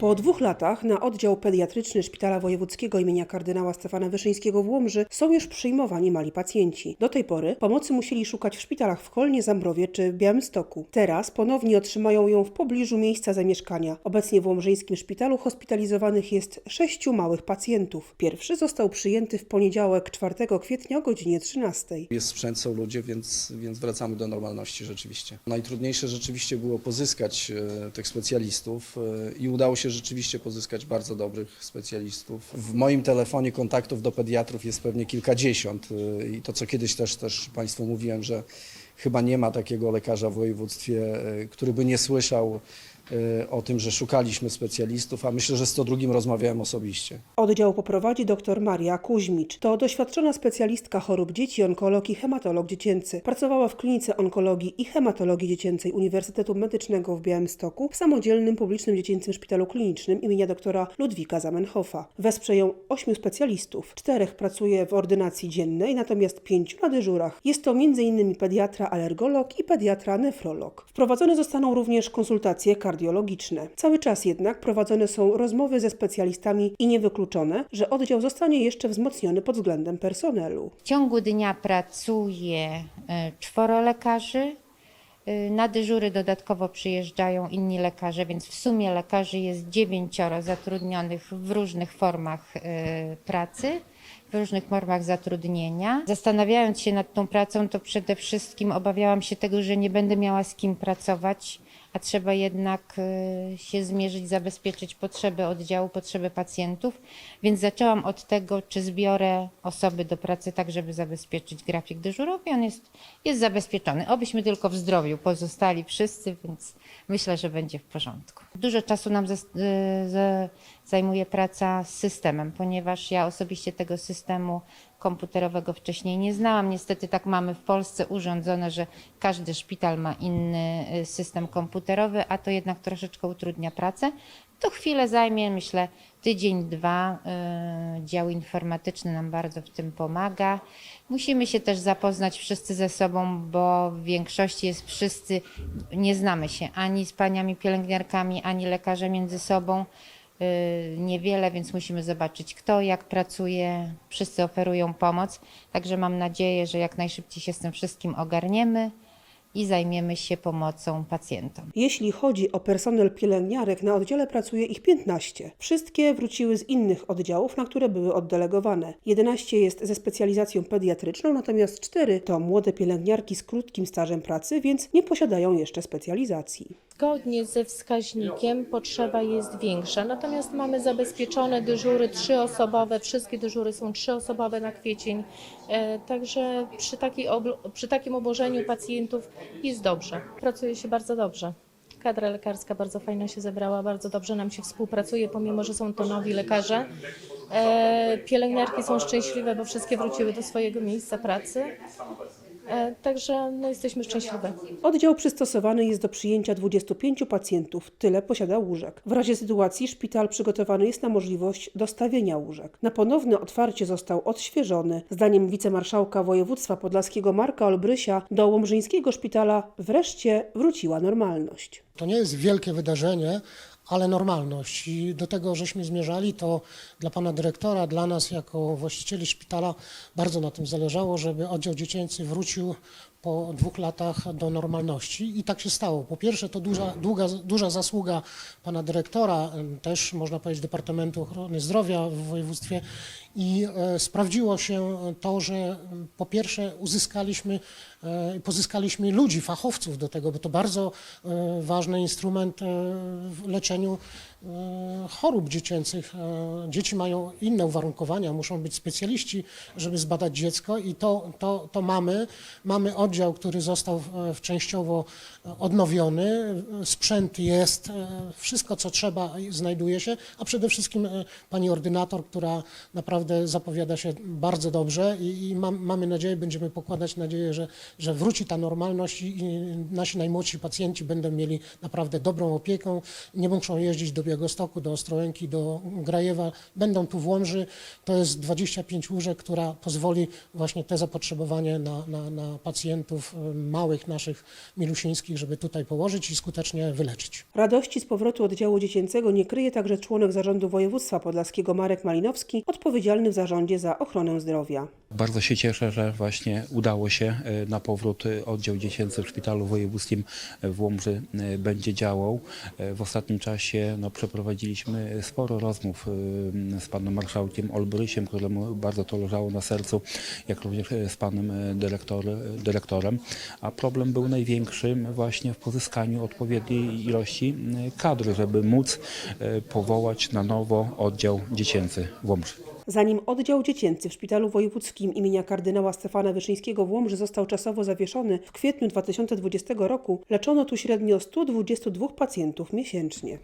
Po dwóch latach na oddział pediatryczny Szpitala Wojewódzkiego imienia kardynała Stefana Wyszyńskiego w Łomży są już przyjmowani mali pacjenci. Do tej pory pomocy musieli szukać w szpitalach w Kolnie, Zambrowie czy Białymstoku. Teraz ponownie otrzymają ją w pobliżu miejsca zamieszkania. Obecnie w Łomżyńskim Szpitalu hospitalizowanych jest sześciu małych pacjentów. Pierwszy został przyjęty w poniedziałek 4 kwietnia o godzinie 13. Jest sprzęt, są ludzie, więc, więc wracamy do normalności rzeczywiście. Najtrudniejsze rzeczywiście było pozyskać e, tych specjalistów e, i udało się rzeczywiście pozyskać bardzo dobrych specjalistów. W moim telefonie kontaktów do pediatrów jest pewnie kilkadziesiąt e, i to co kiedyś też, też Państwu mówiłem, że chyba nie ma takiego lekarza w województwie, e, który by nie słyszał o tym, że szukaliśmy specjalistów, a myślę, że z 102 rozmawiałem osobiście. Oddział poprowadzi dr Maria Kuźmicz. To doświadczona specjalistka chorób dzieci, onkolog i hematolog dziecięcy. Pracowała w klinice onkologii i hematologii dziecięcej Uniwersytetu Medycznego w Białymstoku w samodzielnym publicznym dziecięcym szpitalu klinicznym imienia doktora Ludwika Zamenhofa. Wesprze ją ośmiu specjalistów. Czterech pracuje w ordynacji dziennej, natomiast pięciu na dyżurach. Jest to m.in. pediatra alergolog i pediatra nefrolog. Wprowadzone zostaną również konsultacje kardiologiczne. Cały czas jednak prowadzone są rozmowy ze specjalistami i niewykluczone, że oddział zostanie jeszcze wzmocniony pod względem personelu. W ciągu dnia pracuje e, czworo lekarzy. E, Na dyżury dodatkowo przyjeżdżają inni lekarze, więc w sumie lekarzy jest dziewięcioro zatrudnionych w różnych formach e, pracy, w różnych formach zatrudnienia. Zastanawiając się nad tą pracą, to przede wszystkim obawiałam się tego, że nie będę miała z kim pracować, a trzeba jednak e, się zmierzyć, zabezpieczyć potrzeby oddziału, potrzeby pacjentów, więc zaczęłam od tego, czy zbiorę osoby do pracy tak, żeby zabezpieczyć grafik dyżurowy. On jest, jest zabezpieczony. Obyśmy tylko w zdrowiu pozostali wszyscy, więc myślę, że będzie w porządku. Dużo czasu nam za- zajmuje praca z systemem, ponieważ ja osobiście tego systemu komputerowego wcześniej nie znałam. Niestety tak mamy w Polsce urządzone, że każdy szpital ma inny y, system komputerowy, a to jednak troszeczkę utrudnia pracę. To chwilę zajmie, myślę, tydzień, dwa. Y, Dział informatyczny nam bardzo w tym pomaga. Musimy się też zapoznać wszyscy ze sobą, bo w większości jest wszyscy, nie znamy się ani z paniami pielęgniarkami, ani lekarze między sobą niewiele, więc musimy zobaczyć kto jak pracuje. Wszyscy oferują pomoc, także mam nadzieję, że jak najszybciej się z tym wszystkim ogarniemy i zajmiemy się pomocą pacjentom. Jeśli chodzi o personel pielęgniarek, na oddziale pracuje ich 15. Wszystkie wróciły z innych oddziałów, na które były oddelegowane. 11 jest ze specjalizacją pediatryczną, natomiast 4 to młode pielęgniarki z krótkim stażem pracy, więc nie posiadają jeszcze specjalizacji. Zgodnie ze wskaźnikiem potrzeba jest większa, natomiast mamy zabezpieczone dyżury trzyosobowe, wszystkie dyżury są trzyosobowe na kwiecień, e, także przy, przy takim obłożeniu pacjentów jest dobrze, pracuje się bardzo dobrze. Kadra lekarska bardzo fajna się zebrała, bardzo dobrze nam się współpracuje, pomimo że są to nowi lekarze. E, Pielęgniarki są szczęśliwe, bo wszystkie wróciły do swojego miejsca pracy, E, także no, jesteśmy szczęśliwe. Oddział przystosowany jest do przyjęcia 25 pacjentów, tyle posiada łóżek. W razie sytuacji szpital przygotowany jest na możliwość dostawienia łóżek. Na ponowne otwarcie został odświeżony. Zdaniem wicemarszałka województwa podlaskiego Marka Olbrysia do Łomżyńskiego szpitala wreszcie wróciła normalność. To nie jest wielkie wydarzenie, ale normalność. I do tego, żeśmy zmierzali, to dla pana dyrektora, dla nas jako właścicieli szpitala bardzo na tym zależało, żeby oddział dziecięcy wrócił po dwóch latach do normalności i tak się stało. Po pierwsze to duża, długa, duża zasługa pana dyrektora, też można powiedzieć Departamentu Ochrony Zdrowia w województwie i e, sprawdziło się to, że po pierwsze uzyskaliśmy, e, pozyskaliśmy ludzi, fachowców do tego, bo to bardzo e, ważny instrument w leczeniu chorób dziecięcych. Dzieci mają inne uwarunkowania, muszą być specjaliści, żeby zbadać dziecko i to, to, to mamy. Mamy oddział, który został częściowo odnowiony, sprzęt jest, wszystko co trzeba znajduje się, a przede wszystkim pani ordynator, która naprawdę naprawdę zapowiada się bardzo dobrze i, i mam, mamy nadzieję, będziemy pokładać nadzieję, że, że wróci ta normalność i, nasi najmłodsi pacjenci będą mieli naprawdę dobrą opiekę, nie muszą jeździć do Białegostoku, do Ostrołęki, do Grajewa, będą tu w Łomży. To jest 25 łóżek, która pozwoli właśnie te zapotrzebowanie na, na, na pacjentów y, małych naszych milusińskich, żeby tutaj położyć i skutecznie wyleczyć. Radości z powrotu oddziału dziecięcego nie kryje także członek zarządu województwa podlaskiego Marek Malinowski, odpowiedzialny w zarządzie za ochronę zdrowia. Bardzo się cieszę, że właśnie udało się e, na powrót e, oddział dziecięcy w Szpitalu Wojewódzkim w Łomży e, będzie działał. E, W ostatnim czasie no, przeprowadziliśmy sporo rozmów e, z panem marszałkiem Olbrysiem, któremu bardzo to leżało na sercu, jak również e, z panem e, dyrektor, dyrektorem. A problem był największy właśnie w pozyskaniu odpowiedniej ilości e, kadry, żeby móc e, powołać na nowo oddział dziecięcy w Łomży. Zanim oddział dziecięcy w Szpitalu Wojewódzkim imienia kardynała Stefana Wyszyńskiego w Łomży został czasowo zawieszony, w kwietniu 2020 roku leczono tu średnio 122 pacjentów miesięcznie.